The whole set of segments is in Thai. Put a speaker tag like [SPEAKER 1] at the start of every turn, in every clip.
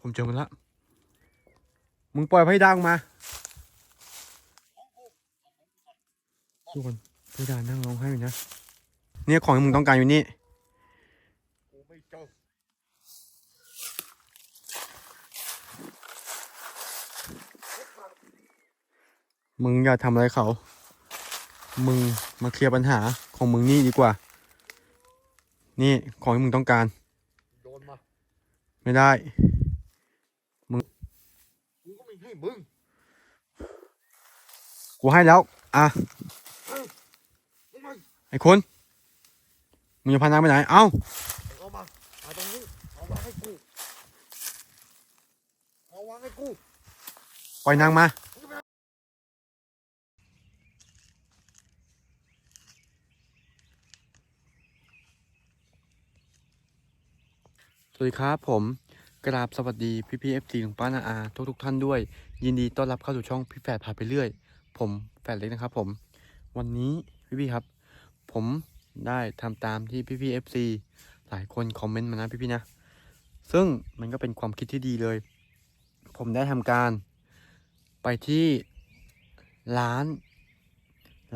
[SPEAKER 1] ผมเจอมันละ มึงปล่อยไพ่ดังมาทุกคนไพ่ดานั่งร้องไห้อยู่นะ เนี่ยของที่มึงต้องการอยู่นี่
[SPEAKER 2] กูไม่เจอ
[SPEAKER 1] มึงอย่าทำอะไรเขา มึงมาเคลียร์ปัญหาของมึงนี่ดีกว่า นี่ของที่มึงต้องการ
[SPEAKER 2] โยนมา
[SPEAKER 1] ไม่ได้
[SPEAKER 2] กูก็ไม่ให้มึง
[SPEAKER 1] กูให้แล้ว อะ
[SPEAKER 2] มึงมา
[SPEAKER 1] ไอ้คุณมึงจะพานางไปไหน เอ้า
[SPEAKER 2] เอามาเอาตรงนี้เอาวางให้กูเอาวางให้กู
[SPEAKER 1] ปล่อยนางมาสวัสดีครับผม กราบสวัสดีพี่พี่เอฟซีของป้านาอาทุกทุกท่านด้วย ยินดีต้อนรับเข้าสู่ช่องพี่แฝดพาไปเรื่อย ผมแฝดเล็กนะครับผม วันนี้พี่พี่ครับ ผมได้ทำตามที่พี่พี่เอฟซีหลายคนคอมเมนต์มานะพี่พี่นะ ซึ่งมันก็เป็นความคิดที่ดีเลย ผมได้ทำการไปที่ร้าน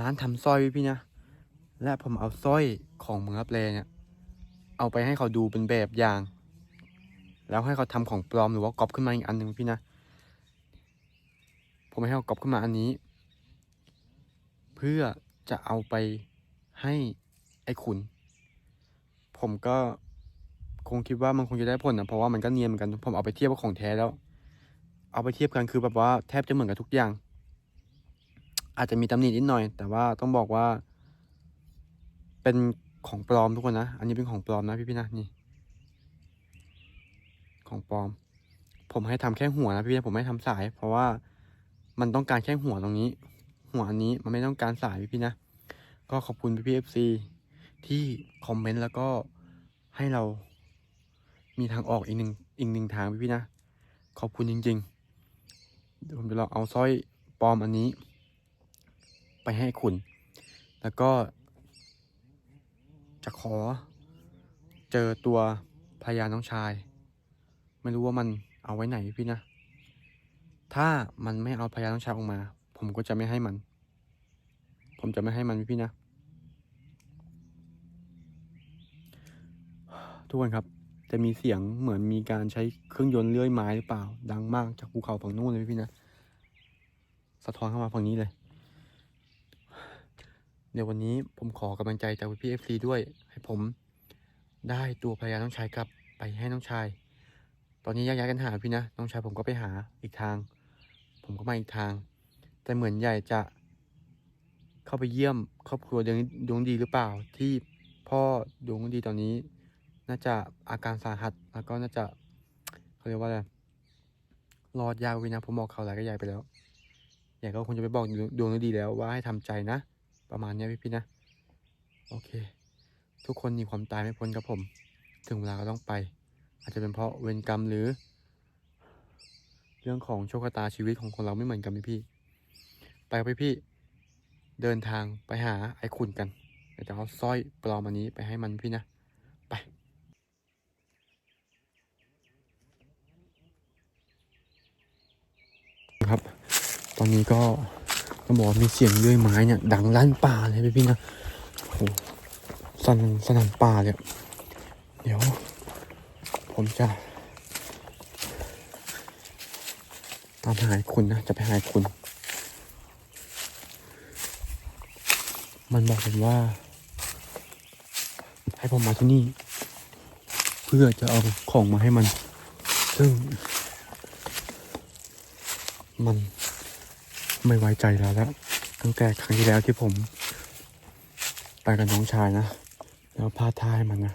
[SPEAKER 1] ร้านทำสร้อยพี่พี่นะ และผมเอาสร้อยของเมืองรับแลเนี่ยเอาไปให้เขาดูเป็นแบบอย่าง แล้วให้เขาทำของปลอมหรือว่าก๊อปขึ้นมาอีกอันหนึ่งพี่นะ ผมให้เขาก๊อปขึ้นมาอันนี้ เพื่อจะเอาไปให้ไอ้ขุน ผมก็คงคิดว่ามันคงจะได้ผลนะเพราะว่ามันก็เนียนเหมือนกัน ผมเอาไปเทียบกับของแท้แล้ว เอาไปเทียบกันคือแบบว่าแทบจะเหมือนกับทุกอย่าง อาจจะมีตำหนินิดหน่อย แต่ว่าต้องบอกว่า เป็นของปลอมทุกคนนะ อันนี้เป็นของปลอมนะพี่พี่ๆนะนี่ ของปลอม ผมให้ทำแค่หัวนะพี่ๆผมไม่ให้ทำสาย เพราะว่ามันต้องการแค่หัวตรงนี้ หัวอันนี้มันไม่ต้องการสายพี่พี่นะ ก็ขอบคุณพี่พี่เอฟซีที่คอมเมนต์แล้วก็ให้เรามีทางออกอีกหนึ่งอีกหนึ่งทางพี่พี่นะ ขอบคุณจริงๆเดี๋ยวผมจะลองเอาสร้อยปลอมอันนี้ ไปให้คุณ แล้วก็จะขอเจอตัวพยานน้องชาย ไม่รู้ว่ามันเอาไว้ไหนพี่นะ ถ้ามันไม่เอาพยาน้องชายออกมา ผมก็จะไม่ให้มัน ผมจะไม่ให้มันพี่นะ ทุกคนครับ จะมีเสียงเหมือนมีการใช้เครื่องยนต์เลื่อยไม้หรือเปล่า ดังมากจากภูเขาฝั่งนู้นเลยพี่นะ สะท้อนเข้ามาฝั่งนี้เลย เดี๋ยววันนี้ผมขอกำลังใจจากพี่เอฟซีด้วย ให้ผมได้ตัวภรรยาน้องชายกลับไปให้น้องชาย ตอนนี้แยกย้ายกันหาพี่นะ น้องชายผมก็ไปหาอีกทาง ผมก็มาอีกทาง แต่เหมือนใหญ่จะเข้าไปเยี่ยมครอบครัวดวงดวงดีหรือเปล่า ที่พ่อดวงดีตอนนี้ น่าจะอาการสาหัสแล้วก็น่าจะเขาเรียกว่าอะไรรอดยาววินะผมบอกเขาหลายก็ใหญ่ไปแล้วใหญ่ก็คงจะไปบอกดวงดีแล้วว่าให้ทำใจนะ ประมาณนี้พี่พี่ๆนะ โอเค ทุกคนหนีความตายไม่พ้นครับผม ถึงเวลาก็ต้องไป อาจจะเป็นเพราะเวรกรรมหรือ เรื่องของโชคชะตาชีวิตของคนเราไม่เหมือนกันพี่พี่ไปกับพี่พี่เดินทางไปหาไอ้ขุนกันเดี๋ยวจะเอาสร้อยปลอมอันนี้ไปให้มันพี่นะไปครับ ตอนนี้ก็ต้องบอกมีเสียงเลื่อยไม้เนี่ย ดังลั่นป่าเลยพี่พี่นะโอ้สนั่นสนั่นป่าเลยเดี๋ยว ผมจะตามหาคุณนะ จะไปหาคุณ มันบอกผมว่า ให้ผมมาที่นี่ เพื่อจะเอาของมาให้มัน ซึ่ง มันไม่ไว้ใจแล้วแล้ว ตั้งแต่ครั้งที่แล้วที่ผม ไปกับน้องชายนะ แล้วพาท้ายมันนะ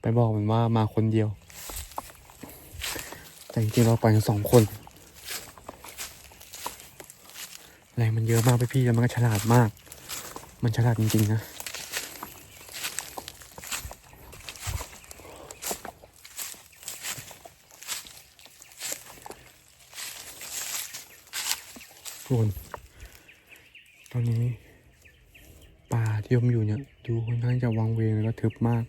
[SPEAKER 1] ไปบอกมันว่ามาคนเดียว แต่จริงๆเราไปกันสองคน แรงมันเยอะมากไปพี่แล้วมันก็ฉลาดมาก มันฉลาดจริงๆนะทุกคนตอนนี้ป่าที่ผมอยู่เนี่ย ดูค่อนข้างจะวังเวงแล้วก็ทึบมาก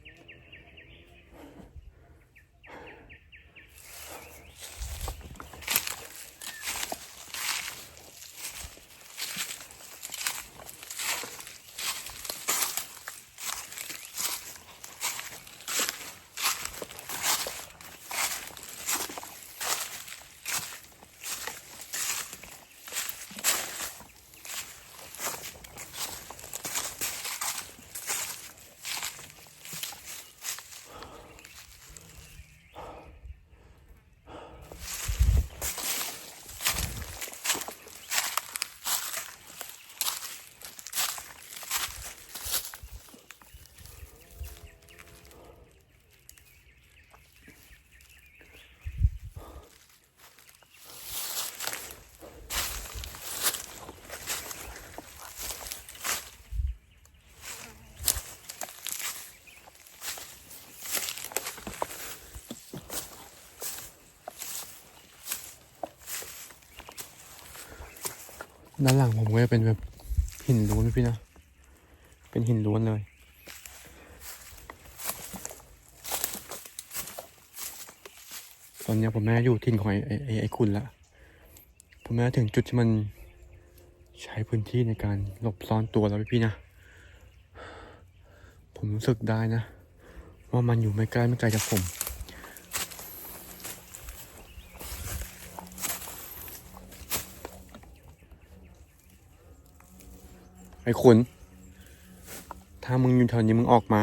[SPEAKER 1] ด้านหลังผมก็จะเป็นแบบหินล้วนพี่นะ เป็นหินล้วนเลย ตอนนี้ผมแม่อยู่ถิ่นของไอ้ไอ้ไอ้คุณละ ผมแม่ถึงจุดที่มันใช้พื้นที่ในการหลบซ่อนตัวแล้วพี่นะ ผมรู้สึกได้นะ ว่ามันอยู่ไม่ใกล้ไม่ไกลจากผม ไอ้คุณถ้ามึงอยู่แถวนี้มึงออกมา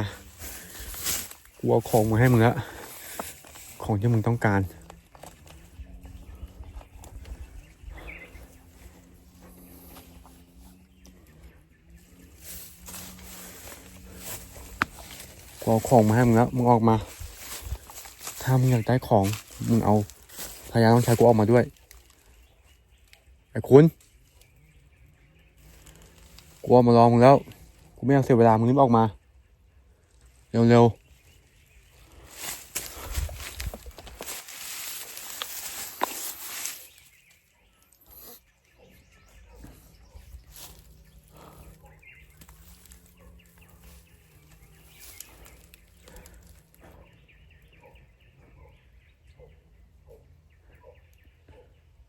[SPEAKER 1] กูเอาของมาให้มึงละของที่มึงต้องการ กูเอาของมาให้มึงแล้วมึงออกมา ถ้ามึงอยากได้ของ มึงเอาพยานต้องใช้กูออกมาด้วย ไอ้คุณ กูเอามารอมึงแล้วกูไม่อยากเสียเวลามึงรีบออกมา เร็วๆ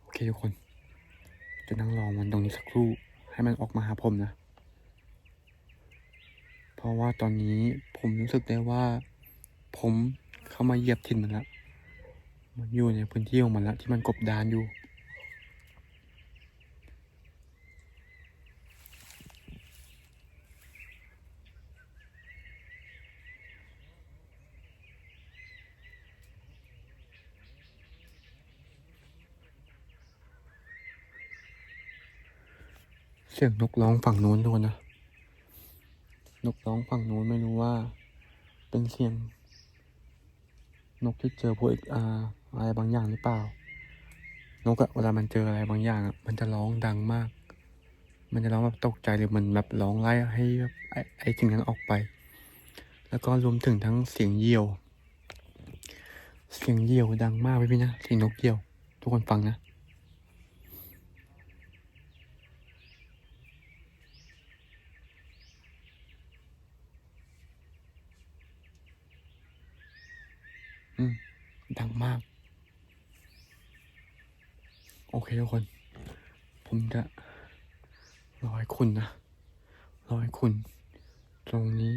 [SPEAKER 1] โอเคทุกคน จะนั่งรอมันตรงนี้สักครู่ ให้มันออกมาหาผมนะ ว่าตอนนี้ผมรู้สึกได้ว่า ผมเข้ามาเหยียบถิ่นมันล้วมันอยู่ในพื้นที่ของมันล้วที่มันกบดานอยู่ เสียงนกร้องฝั่งนู้นทุกคนนะ นกร้องฝั่งนู้นไม่รู้ว่า เป็นเสียง นกที่เจอพวกอะไรบางอย่างหรือเปล่า นกอะเวลามันเจออะไรบางอย่างอะมันจะร้องดังมาก มันจะร้องแบบตกใจหรือมันแบบร้องไล่ให้แบบไอ้สิ่งนั้นออกไป แล้วก็รวมถึงทั้งเสียงเหยี่ยว เสียงเหยี่ยวดังมากพี่พี่นะเสียงนกเหยี่ยว ทุกคนฟังนะ อืม ดัง มาก โอเคทุกคน ผมจะรอให้คุณนะรอให้คุณ ตรงนี้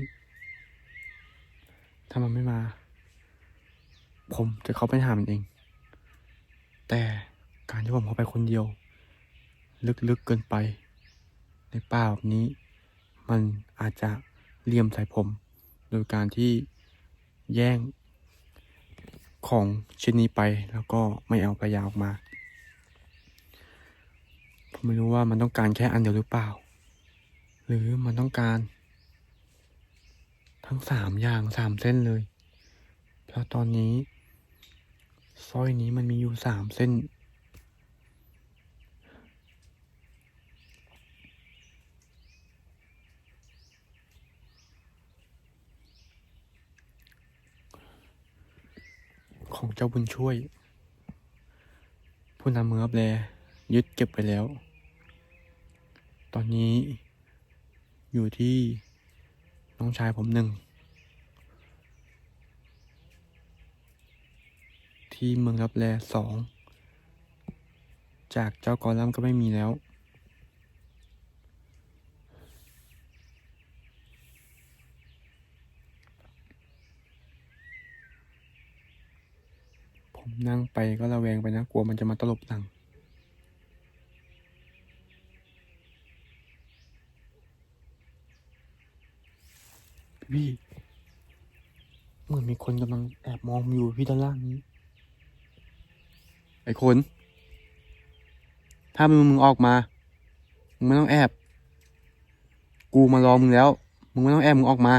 [SPEAKER 1] ถ้ามันไม่มา ผมจะเข้าไปหามันเอง แต่การที่ผมเข้าไปคนเดียว ลึกๆเกินไป ในป่าแบบนี้ มันอาจจะเลี่ยมใส่ผม โดยการที่แย่ง ของชิ้นนี้ไปแล้วก็ไม่เอาไปยาออกมา ผมไม่รู้ว่ามันต้องการแค่อันเดียวหรือเปล่า หรือมันต้องการ ทั้งสามอย่างสามเส้นเลย เพราะตอนนี้สร้อยนี้มันมีอยู่สามเส้น ของเจ้าบุญช่วย ผู้นำเมืองรับแลยึดเก็บไปแล้ว ตอนนี้อยู่ที่น้องชายผมหนึ่ง ที่เมืองรับแลสอง จากเจ้ากอลัมก็ไม่มีแล้ว นั่งไปก็ระแวงไปนะ กลัวมันจะมาตลบหลังพี่ เหมือนมีคนกำลังแอบมองอยู่พี่ด้านล่างนี้ ไอ้คน ถ้ามึงมึงออกมา มึงไม่ต้องแอบ กูมารอมึงแล้ว มึงไม่ต้องแอบมึงออกมา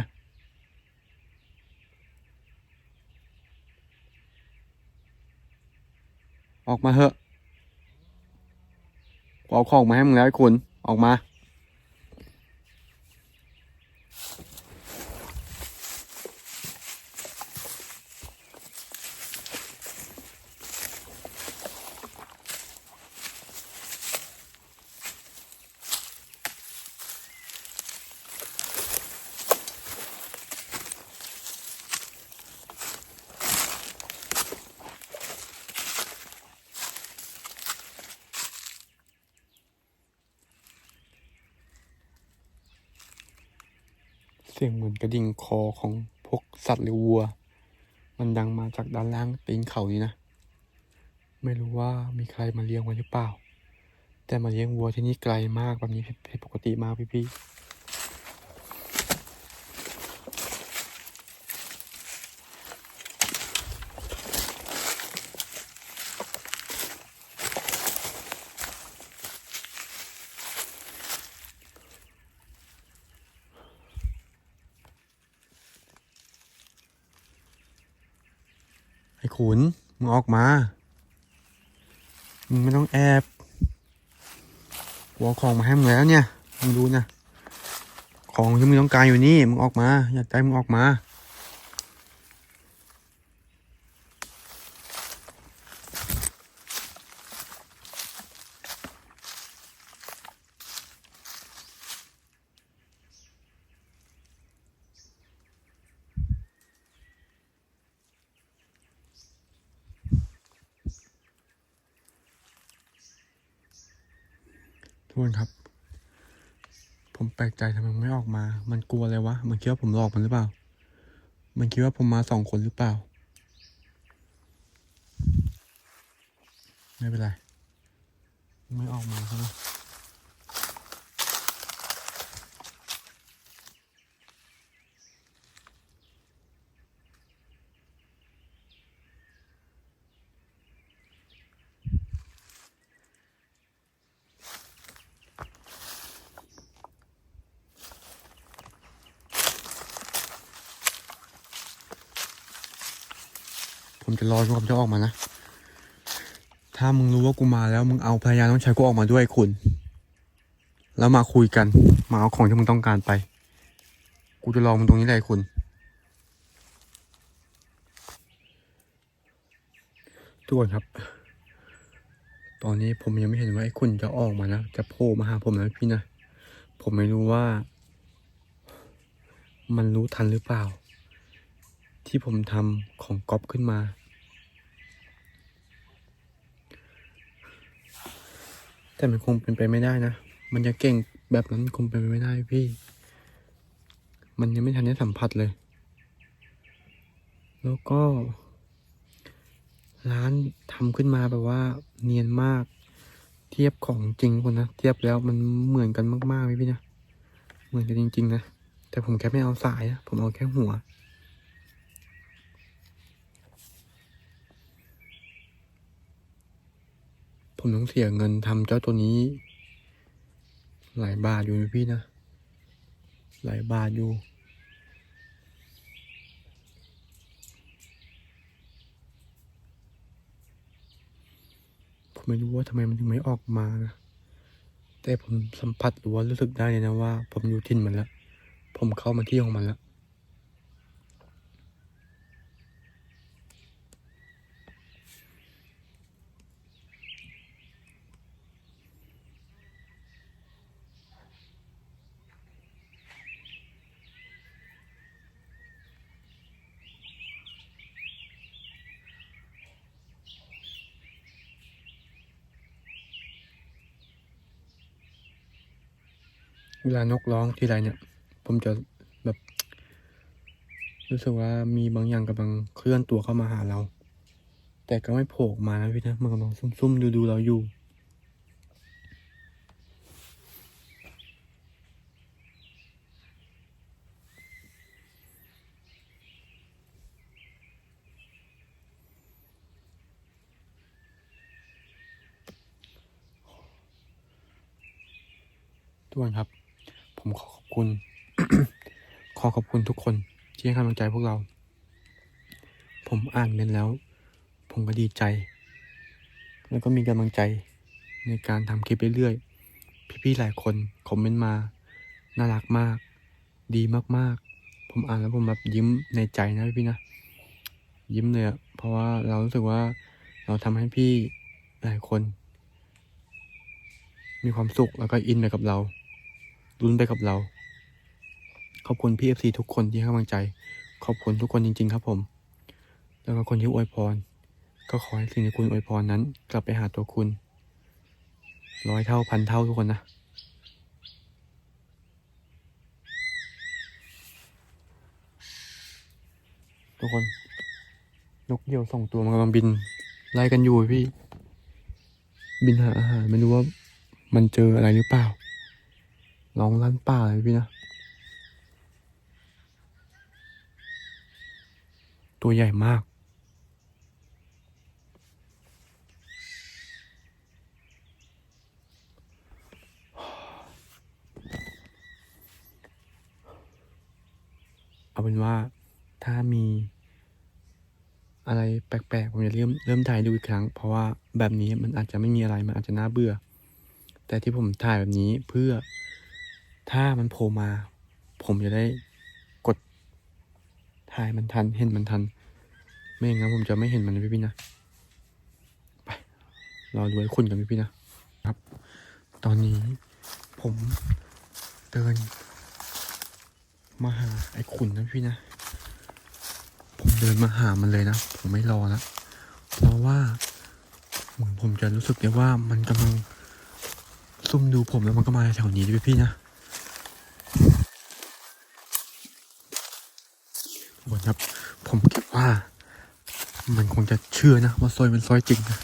[SPEAKER 1] ออกมาเถอะกูเอาของมาให้มึงแล้วไอ้คุณออกมา สียงเหมือนกระดิ่งคอของพวกสัตว์หรือวัว มันดังมาจากด้านล่างตีนเขานี่นะ ไม่รู้ว่ามีใครมาเลี้ยงไว้หรือเปล่า แต่มาเลี้ยงวัวที่นี่ไกลมากแบบนี้ผิดผิดปกติมากพี่ๆ ไอ้ขุนมึงออกมา มึงไม่ต้องแอบหัวของมาให้มึงแล้วเนี่ย มึงดูนะ ของที่มึงต้องการอยู่นี่ มึงออกมา อยากได้มึงออกมา ทุกคนครับ ผมแปลกใจทำไมไม่ออกมา มันกลัวอะไรวะ มันคิดว่าผมหลอกมันหรือเปล่า มันคิดว่าผมมาสองคนหรือเปล่า ไม่เป็นไร ไม่ออกมาใช่ไหม จะรอจนกว่ามันจะออกมานะ ถ้ามึงรู้ว่ากูมาแล้วมึงเอาภรรยาต้องใช้กูออกมาด้วยคุณ แล้วมาคุยกัน มาเอาของที่มึงต้องการไป กูจะรอมึงตรงนี้เลยคุณ ทุกคนครับ ตอนนี้ผมยังไม่เห็นว่าไอ้คุณจะออกมานะ จะโผล่มาหาผมนะพี่นะ ผมไม่รู้ว่า มันรู้ทันหรือเปล่าที่ผมทำของก๊อปขึ้นมา แต่มันคงเป็นไปไม่ได้นะ มันจะเก่งแบบนั้นคงเป็นไปไม่ได้พี่ มันยังไม่ทันได้สัมผัสเลย แล้วก็ ร้านทำขึ้นมาแบบว่า เนียนมาก เทียบของจริงคนนะ เทียบแล้วมันเหมือนกันมากๆเลยพี่นะ เหมือนกันจริง ๆ นะ แต่ผมแค่ไม่เอาสายนะ ผมเอาแค่หัว ผมต้องเสียเงินทำเจ้าตัวนี้ หลายบาทอยู่นะพี่นะ หลายบาทอยู่ ผมไม่รู้ว่าทำไมมันถึงไม่ออกมานะ แต่ผมสัมผัสหรือว่ารู้สึกได้เลยนะว่า ผมอยู่ถิ่นมันแล้ว ผมเข้ามาที่ของมันแล้ว วลานกร้องทีไรเนี่ย ผมจะแบบ รู้สึกว่ามีบางอย่างกำลังเคลื่อนตัวเข้ามาหาเรา แต่ก็ไม่โผล่มานะพี่นะมันกำลังซุ่มๆดูๆเราอยู่ ทุกคนครับ ผมขอขอบคุณ ขอขอบคุณทุกคนที่ให้กำลังใจพวกเรา ผมอ่านเมนแล้ว ผมก็ดีใจ แล้วก็มีกำลังใจในการทำคลิปเรื่อยๆ พี่ๆ หลายคนคอมเมนต์มา น่ารักมาก ดีมากๆ ผมอ่านแล้วผมแบบยิ้มในใจนะพี่นะ ยิ้มเลยอะเพราะว่าเรารู้สึกว่าเราทำให้พี่หลายคน มีความสุขแล้วก็อินไปกับเรา ลุ้นไปกับเรา ขอบคุณพี่เอฟซีทุกคนที่ให้กำลังใจ ขอบคุณทุกคนจริง ๆ ครับผม แล้วก็คนที่อวยพร ก็ขอให้สิ่งที่คุณอวยพรนั้น กลับไปหาตัวคุณ ร้อยเท่าพันเท่าทุกคนนะทุกคน นกเหยี่ยวสองตัวมันกำลังบิน ไล่กันอยู่พี่ บินหาอาหารไม่รู้ว่ามันเจออะไรหรือเปล่า ร้องลั่นป่าเลยพี่นะ ตัวใหญ่มากเอาเป็นว่าถ้ามีอะไรแปลกๆ ผมจะเริ่มเริ่มถ่ายดูอีกครั้ง เพราะว่าแบบนี้มันอาจจะไม่มีอะไร มันอาจจะน่าเบื่อ แต่ที่ผมถ่ายแบบนี้เพื่อ ถ้ามันโผล่มา ผมจะได้กดถ่ายมันทัน เห็นมันทัน ไม่อย่างนั้นผมจะไม่เห็นมันนะพี่พี่นะ ไปรอดูไอ้คุณกันพี่พี่นะครับ ตอนนี้ผมเดินมาหาไอ้ขุนนะพี่นะ ผมเดินมาหามันเลยนะ ผมไม่รอแล้วเพราะว่าเหมือนผมจะรู้สึกได้ว่ามันกำลังซุ่มดูผมแล้วมันก็มาแถวนี้ด้วยพี่นะบนครับ ผมคิดว่า มันคงจะเชื่อนะว่าซอยเป็นซอยจริงนะ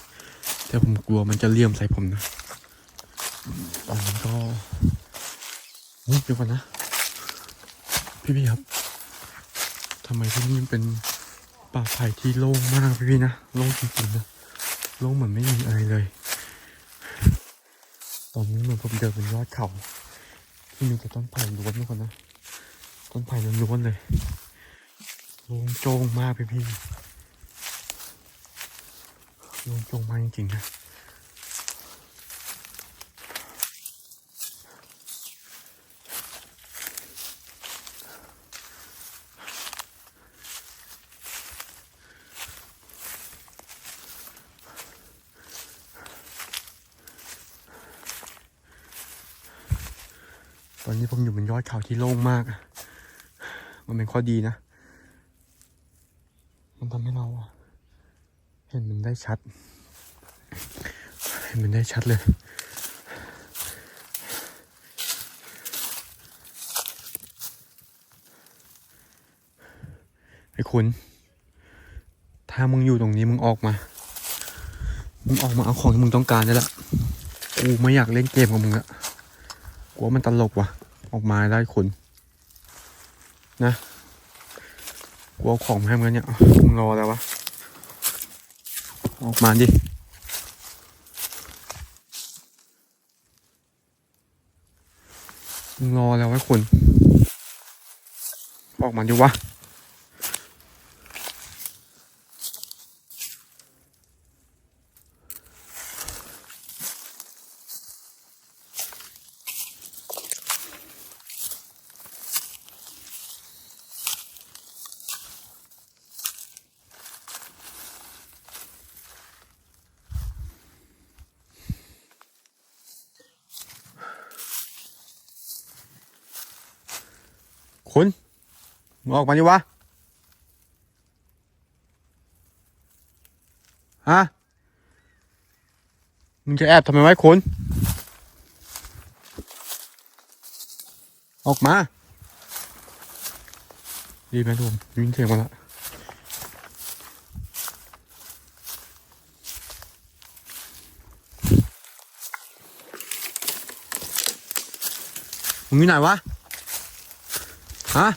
[SPEAKER 1] แต่ผมกลัวมันจะเลี่ยมใส่ผมนะตอนนี้ก็นี่เดี๋ยวก่อนนะ พี่พี่ครับทำไมที่นี่เป็นป่าไผ่ที่โล่งมากพี่พี่นะโล่งจริงๆนะโล่งเหมือนไม่มีอะไรเลย ตอนนี้เหมือนผมเดินบนยอดเขาที่มีแต่ต้นไผ่ล้วนทุกคนนะต้นไผ่ล้วนๆเลย ลงโจงมากพี่พี่ลงโจงมากจริงๆนะตอนนี้ผมอยู่บนยอดเขาที่โล่งมาก มันเป็นข้อดีนะ มันทำให้เราอะเห็นมันได้ ชัด เห็นมันได้ชัดเลยไอ้คุณ ถ้ามึงอยู่ตรงนี้มึงออกมา มึงออกมาเอาของที่มึงต้องการได้ละ กูไม่อยากเล่นเกมกับมึงละกลัวมันตลกว่ะ ออกมาได้คุณ นะกลัวเอาของมาให้มึงแล้วเนี่ย มึงรอแล้ววะ ออกมาดิงรอแล้วไว้คุณ ออกมาดิวะ คุณมออกมาดิวะฮะมึงจะแอบทำไมไว้คุณออกมา ดีไหมทุกคนได้ยินเสียงมาละมึงอยู่ไหนวะ ฮะ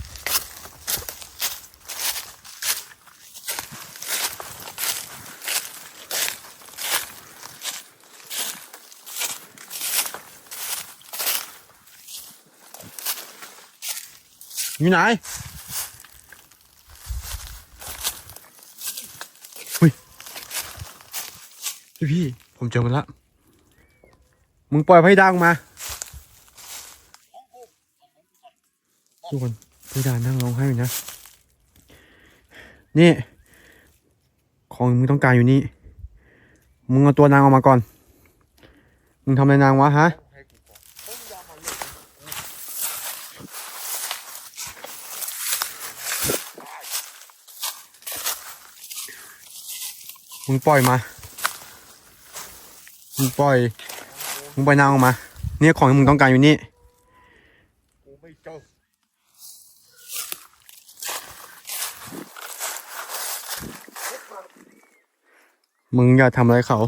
[SPEAKER 1] อยู่ไหนเฮ้ยพี่พี่ ผมเจอมันละ มึงปล่อยไพ่ดังมา ทุกคน พี่ดานั่งร้องไห้อยู่นะ นี่ ของมึงต้องการอยู่นี่ มึงเอาตัวนางออกมาก่อน มึงทำอะไรนางวะฮะ
[SPEAKER 2] มึงอย่ามาเล่น
[SPEAKER 1] มึงปล่อยมา มึงปล่อย มึงปล่อยนางออกมา เนี่ยของที่มึงต้องการอยู่นี่
[SPEAKER 2] กูไม่เจอ
[SPEAKER 1] มึงอย่าทำอะไรเขา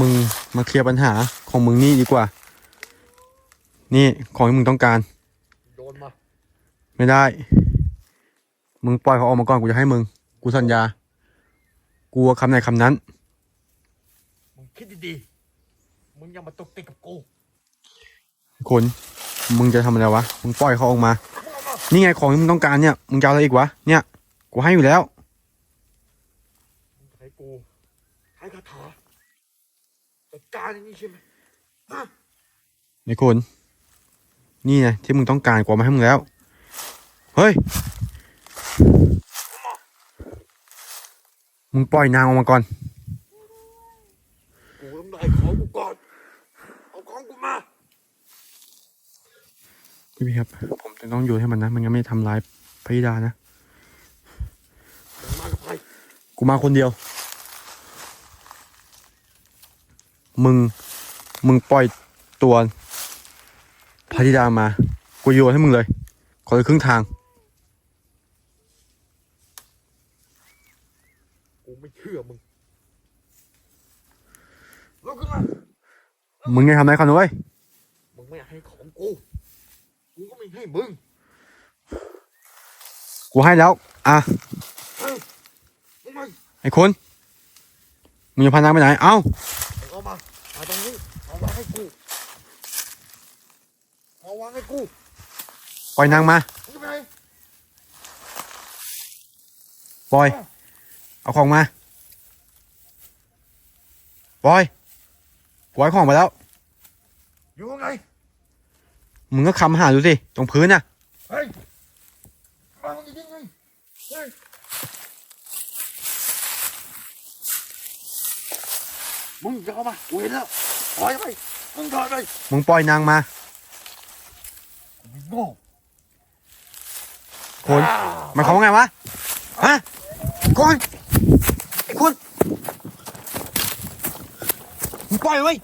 [SPEAKER 1] มึงมาเคลียร์ปัญหาของมึงนี่ดีกว่า นี่ของที่มึงต้องการ
[SPEAKER 2] โดนมา
[SPEAKER 1] ไม่ได้ มึงปล่อยเขาออกมาก่อนกูจะให้มึง กูสัญญา กูว่าคำไหนคำนั้น
[SPEAKER 2] มึงคิดดีๆ มึงอย่ามาตกติดกับกู
[SPEAKER 1] คน มึงจะทำอะไรวะ มึงปล่อยเขาออกมา
[SPEAKER 2] มึงเอามา
[SPEAKER 1] นี่ไงของที่มึงต้องการเนี่ย มึงจะเอาอะไรอีกวะ เนี่ย กูให้อยู่แล้ว
[SPEAKER 2] มึงให้กูให้คาถาจัด การอย่างนี้ใช่ไหมฮะ
[SPEAKER 1] ไอ้คน นี่ไงที่มึงต้องการกว่ามาให้มึงแล้ว เฮ้ย มึงปล่อยนางออกมาก่อน
[SPEAKER 2] กูต้องได้ของกูก่อน เอาของกูมา
[SPEAKER 1] พี่พี่ครับ ผมจะต้องอยู่ให้มันนะ มันยังไม่ทำร้ายพระธิดานะ
[SPEAKER 2] มึงมากับใคร
[SPEAKER 1] กูมาคนเดียว มึง มึงปล่อยตัวพระธิดามา กูโยนให้มึงเลย ขอเลยครึ่งทาง
[SPEAKER 2] กูไม่เชื่อมึงลุกขึ้นมา
[SPEAKER 1] มึงอย่าทำอะไรเขานะเว้ย
[SPEAKER 2] มึงไม่ให้ของกู กูก็ไม่ให้มึง
[SPEAKER 1] กูให้แล้ว อะ
[SPEAKER 2] เฮ้ยมึงมา
[SPEAKER 1] ไอ้คนมึงจะพานางไปไหน เอ้า
[SPEAKER 2] มึงเอามามาตรงนี้เอาวางให้กูเอาวางให้กู
[SPEAKER 1] ปล่อยนางมา
[SPEAKER 2] มึงจะไปไหน
[SPEAKER 1] ปล่อย เอาของมาปล่อยปล่อยของมาแล้ว
[SPEAKER 2] อยู่ข้างใน
[SPEAKER 1] มึงก็คำหาดูสิตรงพื้นน่ะ
[SPEAKER 2] เฮ้ยมามึงจะยิงไงเฮ้ย มึงจะเอามากูเห็นแล้วถอยไปมึงถอยไป
[SPEAKER 1] มึงปล่อยนางมา
[SPEAKER 2] มึงโง่
[SPEAKER 1] คนมันเขามว่าไงวะฮะก่อนไอ้คนมึงปล่อยไว้ย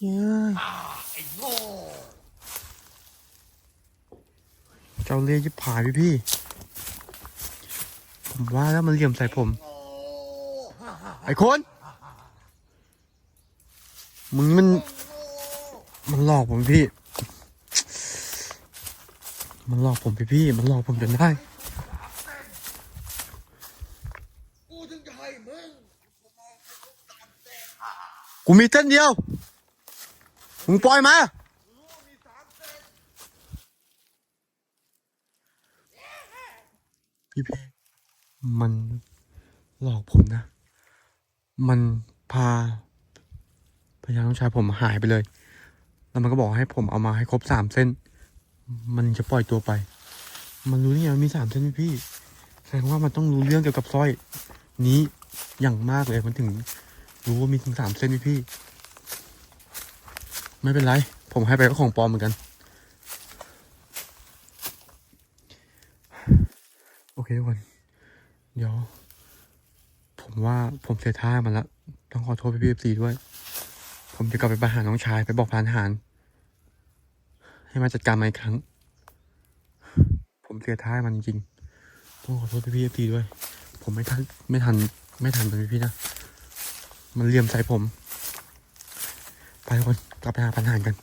[SPEAKER 1] เย้ย
[SPEAKER 2] ไอ้โง่
[SPEAKER 1] เจ้าเล่ห์ยิบผายพี่พี่ผม ว่าแล้วมันเหลี่ยมใส่ผม
[SPEAKER 2] โง่
[SPEAKER 1] ไอ้คน มึงมัน มันหลอกผมพี่ มันหลอกผมพี่พี่ มันหลอกผมจนได้
[SPEAKER 2] กูถึงจะให้มึง
[SPEAKER 1] กูมีเส้นเดียว มึงปล่อยมา
[SPEAKER 2] รู้ว่ามีสามเส้น
[SPEAKER 1] พี่พี่ มันหลอกผมนะ มันพาพยาน้องชายผมหายไปเลย แล้วมันก็บอกให้ผมเอามาให้ครบสามเส้น มันจะปล่อยตัวไป มันรู้นี่ไงมันมีสามเส้นพี่พี่แสดงว่ามันต้องรู้เรื่องเกี่ยวกับสร้อย นี้อย่างมากเลย มันถึง รู้ว่ามีถึงสามเส้นพี่พี่ไม่เป็นไร ผมให้ไปก็ของปลอมเหมือนกัน โอเคทุกคน เดี๋ยว ผมว่าผมเสียท่ามันละต้องขอโทษพี่พีเอฟซีด้วย ผมจะกลับไปประหารน้องชายไปบอกพานหาร ให้มาจัดการมาอีกครั้ง ผมเสียท่ามันจริงต้องขอโทษพี่พีเอฟซีด้วย ผมไม่ทันไม่ทัน ไม่ทันเป็นพี่นะมันเลี่ยมใส่ผม ไปทุกคนกลับไปหาพันหารกัน